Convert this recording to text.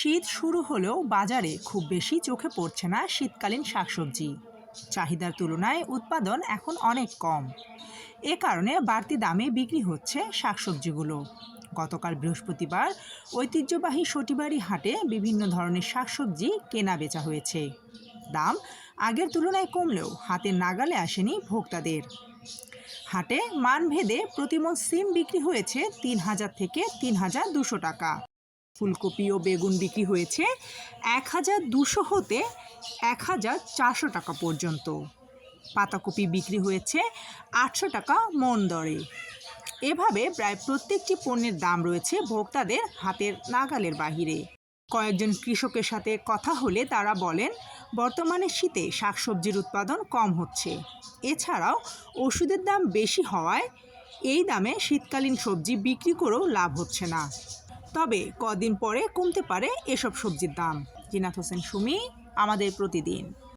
শীত শুরু হলেও বাজারে খুব বেশি চোখে পড়ছে না শীতকালীন শাকসবজি। চাহিদার তুলনায় উৎপাদন এখন অনেক কম। এ কারণে বাড়তি দামে বিক্রি হচ্ছে শাকসবজিগুলো। গতকাল বৃহস্পতিবার ঐতিহ্যবাহী সটিবাড়ি হাটে বিভিন্ন ধরনের শাকসবজি কেনা বেচা হয়েছে। দাম আগের তুলনায় কমলেও হাতে নাগালে আসেনি ভোক্তাদের। হাটে মানভেদে প্রতিমন সিম বিক্রি হয়েছে তিন হাজার থেকে তিন হাজার দুশো টাকা। ফুলকপি ও বেগুন বিক্রি হয়েছে এক হাজার দুশো হতে এক হাজার চারশো টাকা পর্যন্ত। পাতাকপি বিক্রি হয়েছে আটশো টাকা মন দরে। এভাবে প্রায় প্রত্যেকটি পণ্যের দাম রয়েছে ভোক্তাদের হাতের নাগালের বাহিরে। কয়েকজন কৃষকের সাথে কথা হলে তারা বলেন, বর্তমানে শীতে শাকসবজির উৎপাদন কম হচ্ছে। এছাড়াও ওষুধের দাম বেশি হওয়ায় এই দামে শীতকালীন সবজি বিক্রি করেও লাভ হচ্ছে না। তবে কদিন পরে কমতে পারে এসব সবজির দাম। জিনাত হোসেন সুমি আমাদের প্রতিদিন।